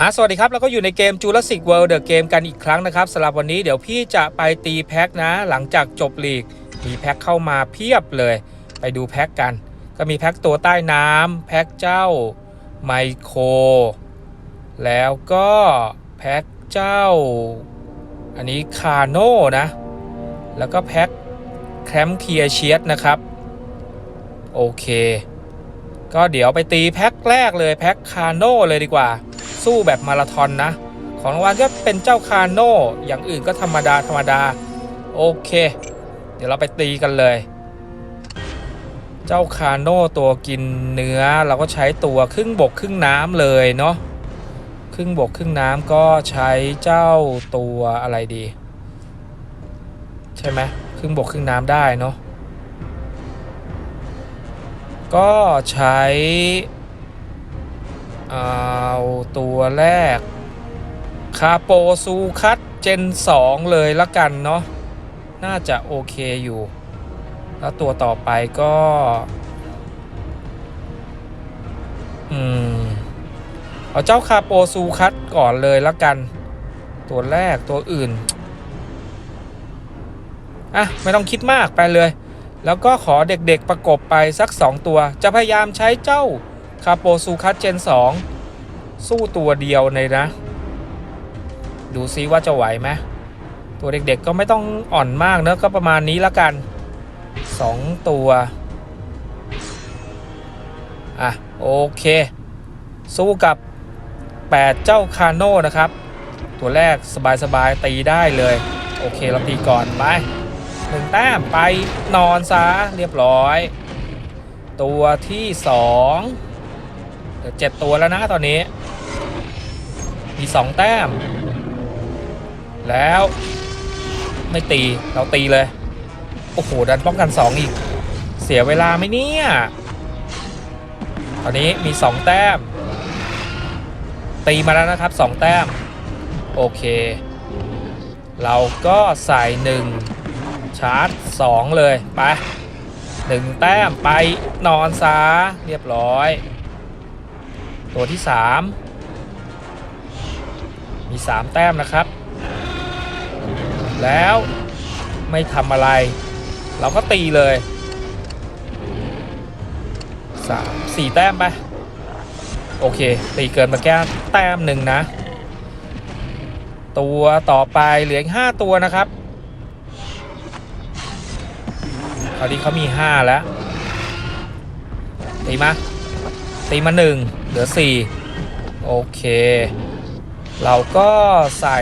อะสวัสดีครับ แล้วก็อยู่ในเกม Jurassic World The Game กันอีกครั้งนะครับสำหรับวันนี้เดี๋ยวพี่จะไปตีแพ็คนะ หลังจากจบลีก มีแพ็คเข้ามาเพียบเลย ไปดูแพ็คกัน ก็มีแพ็คตัวใต้น้ำแพ็คเจ้าไมโคร แล้วก็แพ็คเจ้า อันนี้คาโน่นะ แล้วก็แพ็ค แคมเคียเชียสนะครับ โอเค ก็เดี๋ยวไปตีแพ็คแรกเลยแพ็คคาโน่เลยดีกว่า สู้แบบมาราธอนนะ ของรางวัลก็เป็นเจ้าคาโน่อย่างอื่นก็ธรรมดาธรรมดา โอเค เดี๋ยวเราไปตีกันเลยเจ้าคาโน่ตัวกินเนื้อเราก็ใช้ตัวครึ่งบกครึ่งน้ำเลยเนาะครึ่งบกครึ่งน้ำก็ใช้เจ้าตัวอะไรดี ใช่ไหม ครึ่งบกครึ่งน้ำได้เนาะก็ใช้เอาตัวแรก คาโปซูคัตเจน 2 เลยละกันเนาะน่าจะโอเคอยู่ แล้วตัวต่อไปก็ อืม เอาเจ้าคาโปซูคัตก่อนเลยละกัน ตัวแรกตัวอื่น อะไม่ต้องคิดมากไปเลย แล้วก็ขอเด็กๆประกบไปสัก 2 ตัว จะพยายามใช้เจ้าคาโปซูคัตเจน 2 สู้ตัวเดียวเลยนะ ดูซิว่าจะไหวไหมตัวเด็กๆก็ไม่ต้องอ่อนมากเนอะก็ประมาณนี้ละกัน 2 ตัว อะ โอเค สู้กับ 8 เจ้าคาโน่นะครับ ตัวแรกสบายๆตีได้เลย โอเค เราตีก่อน ไป หนึ่งแต้มไปนอนซะเรียบร้อย ตัวที่สองเหลือเจ็ดตัวแล้วนะตอนนี้ มีสองแต้ม แล้วไม่ตีเราตีเลย โอ้โห ดันป้องกันสองอีก เสียเวลาไหมเนี่ยตอนนี้มีสองแต้ม ตีมาแล้วนะครับสองแต้ม โอเค เราก็ใส่หนึ่ง ชาร์จสองเลย ไปหนึ่งแต้มไปนอนซาเรียบร้อย ตัวที่สามมีสามแต้มนะครับ แล้วไม่ทำอะไร เราก็ตีเลยสามสี่แต้มไป โอเค ตีเกินมาแก้แต้มหนึ่งนะ ตัวต่อไปเหลืออีกห้าตัวนะครับ คราวนี้เขามีห้าแล้ว ตีมาตีมาหนึ่งเหลือสี่โอเค เราก็ใส่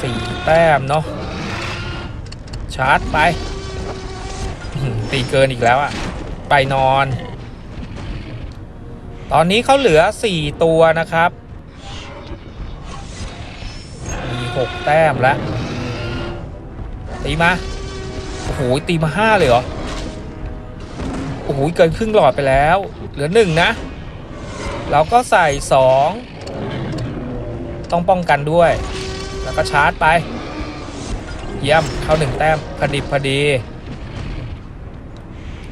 สี่แต้มเนาะชาร์จไป ตีเกินอีกแล้วอะไปนอน ตอนนี้เขาเหลือ4ตัวนะครับ มี6แต้มแล้วตีมา โอ้โหตีมา5เลยเหรอ โอ้โหเกินครึ่งหลอดไปแล้ว เหลือ1นะ เราก็ใส่2ต้องป้องกันด้วย แล้วก็ชาร์จไป เยี่ยมเข้า1แต้มพอดิบพอดี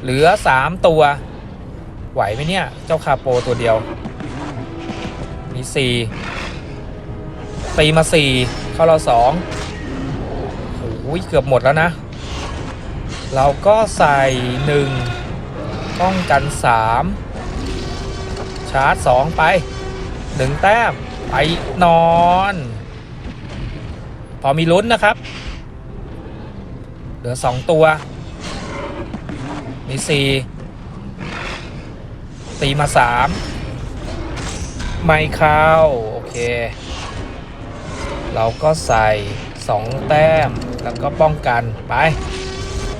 เหลือ3ตัว ไหวไหมเนี่ย เจ้าคาโปตัวเดียว มีสี่ตีมาสี่เข้าเราสองโอ้ยเกือบหมดแล้วนะ เราก็ใส่หนึ่งป้องกันสามชาร์จสองไปหนึ่งแต้ม ไปนอน พอมีลุ้นนะครับ เหลือสองตัว มีสี่ตีมาสามไม่เข้า โอเค เราก็ใส่สองแต้มแล้วก็ป้องกันไป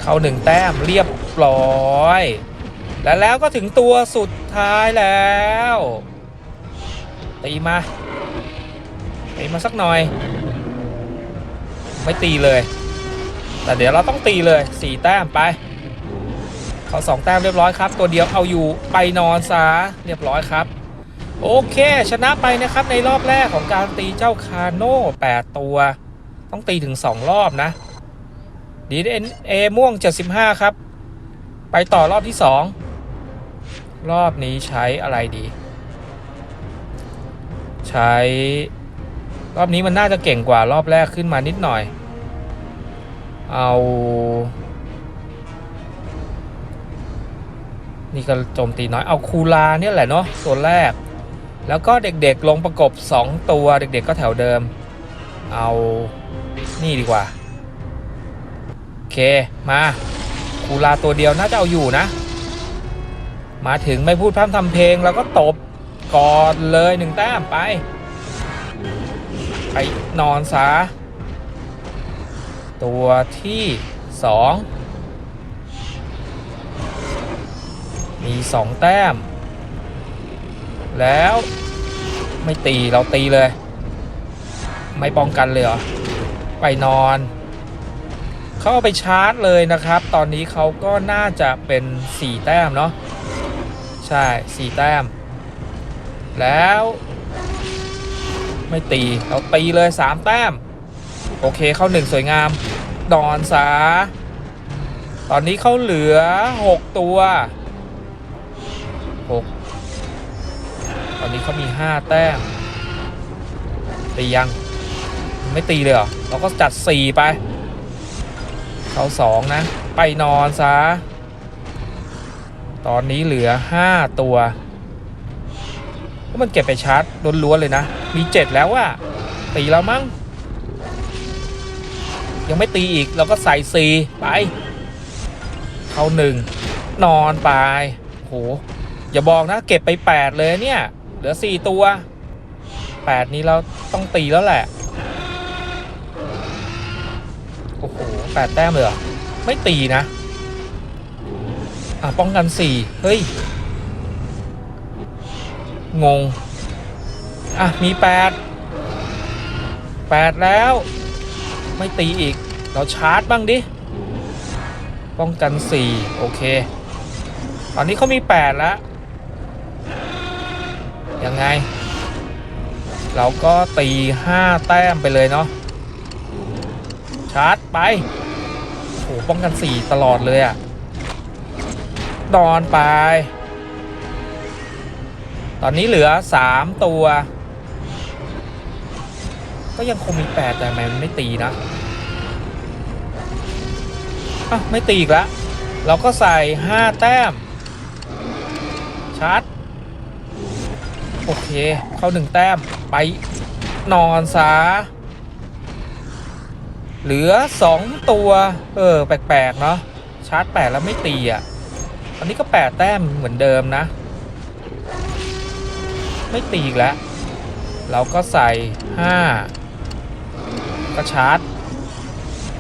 เข้าหนึ่งแต้มเรียบร้อย และแล้วก็ถึงตัวสุดท้ายแล้วตีมาตีมาสักหน่อย ไม่ตีเลย แต่เดี๋ยวเราต้องตีเลยสี่แต้มไปเขาสองแต้มเรียบร้อยครับ ตัวเดียวเอาอยู่ไปนอนซะเรียบร้อยครับ โอเค ชนะไปนะครับในรอบแรกของการตีเจ้าคาโน่8ตัว ต้องตีถึง 2 รอบนะ DNA ม่วง 75 ครับ ไปต่อรอบที่สองรอบนี้ใช้อะไรดี ใช้รอบนี้มันน่าจะเก่งกว่ารอบแรกขึ้นมานิดหน่อย เอา นี่ก็โจมตีน้อย เอาคูลาเนี่ยแหละเนาะตัวแรก แล้วก็เด็กๆลงประกบ 2 ตัวเด็กๆก็แถวเดิม เอา นี่ดีกว่า เค มาคูลาตัวเดียวน่าจะเอาอยู่นะ มาถึงไม่พูดพร่ำทำเพลงแล้วก็ตบกอนเลยหนึ่งแต้มไป ไปนอนซะตัวที่สองมีสองแต้ม แล้วไม่ตีเราตีเลย ไม่ป้องกันเลยเหรอ ไปนอน เขาเอาไปชาร์จเลยนะครับ ตอนนี้เขาก็น่าจะเป็น 4 แต้มเนาะใช่ 4 แต้ม แล้ว ไม่ตีเราตีเลย 3 แต้ม โอเคเข้าหนึ่งสวยงามนอนซะตอนนี้เขาเหลือ 6 ตัว 6 ตอนนี้เขามี 5 แต้ม ตียัง ไม่ตีเลยเหรอ เราก็จัด 4 ไป เขา2นะ ไปนอนซะ ตอนนี้เหลือ5ตัวก็มันเก็บไปชาร์จล้วนๆเลยนะ มี7แล้วอะตีแล้วมั้ง ยังไม่ตีอีกเราก็ใส่4ไป เข้า1นอนไปโหอย่าบอกนะเก็บไป 8 เลยเนี่ย เหลือ 4 ตัว 8 นี้เราต้องตีแล้วแหละ โอ้โห แปดแต้มเลยเหรอ ไม่ตีนะ อะ ป้องกันสี่เฮ้ย งง อะ มีแปดแปดแล้ว ไม่ตีอีก เราชาร์จบ้างดิ ป้องกันสี่โอเค ตอนนี้เขามีแปดแล้ว ยังไง เราก็ตีห้าแต้มไปเลยเนาะ ชาร์จไปโอ้โหป้องกัน4ตลอดเลยอะ่ะนอนไป ตอนนี้เหลือ3ตัว ก็ยังคงมี8แต่ทำไมมันไม่ตีนะอะไม่ตีอีกแล้วเราก็ใส่5แต้ม ชาร์จ โอเค เข้า1แต้มไปนอนซะ เหลือ 2 ตัว เออ แปลกๆ เนาะชาร์จ 8 แล้วไม่ตีอะอันนี้ก็ 8 แต้มเหมือนเดิมนะ ไม่ตีอีกแล้ว เราก็ใส่ 5 ก็ชาร์จ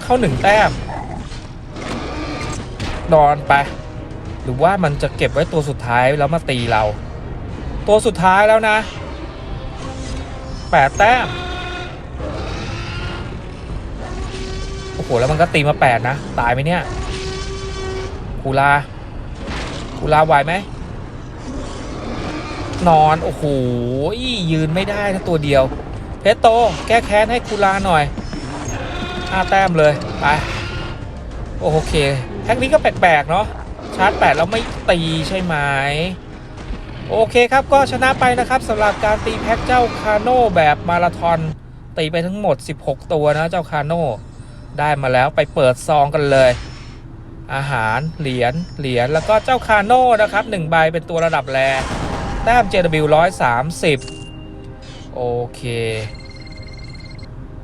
เข้า 1 แต้มนอนไป หรือว่ามันจะเก็บไว้ตัวสุดท้ายแล้วมาตีเรา ตัวสุดท้ายแล้วนะ 8 แต้ม โอ้โห แล้วมันก็ตีมาแปดนะ ตายไหมเนี่ยกูลากูลาไหวไหม นอน โอ้โห ยืนไม่ได้นะตัวเดียว เพชรโต แก้แค้นให้กูลาหน่อยห้าแต้มเลย ไป โอเค แท็กนี้ก็แปลก ๆ เนาะชาร์จแปดแล้วไม่ตีใช่ไหมโอเคครับก็ชนะไปนะครับสำหรับการตีแพ็กเจ้าคาโน่แบบมาราธอนตีไปทั้งหมด 16 ตัวนะเจ้าคาโน่ ได้มาแล้วไปเปิดซองกันเลย อาหารเหรียญเหรียญแล้วก็เจ้าคาโน่นะครับ1ใบเป็นตัวระดับแรแต้ม JW 130 โอเค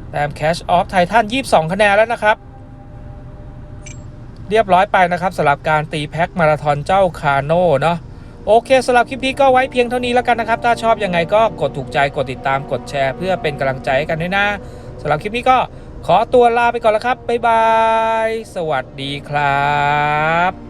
แต้ม Cash Off Titan 22 คะแนนแล้วนะครับ เรียบร้อยไปนะครับสำหรับการตีแพ็คมาราธอนเจ้าคาโน่เนาะโอเคสำหรับคลิปนี้ก็ไว้เพียงเท่านี้แล้วกันนะครับ ถ้าชอบยังไงก็กดถูกใจกดติดตามกดแชร์ เพื่อเป็นกำลังใจให้กันด้วยนะสำหรับคลิปนี้ก็ ขอตัวลาไปก่อนแล้วครับ บ๊ายบาย สวัสดีครับ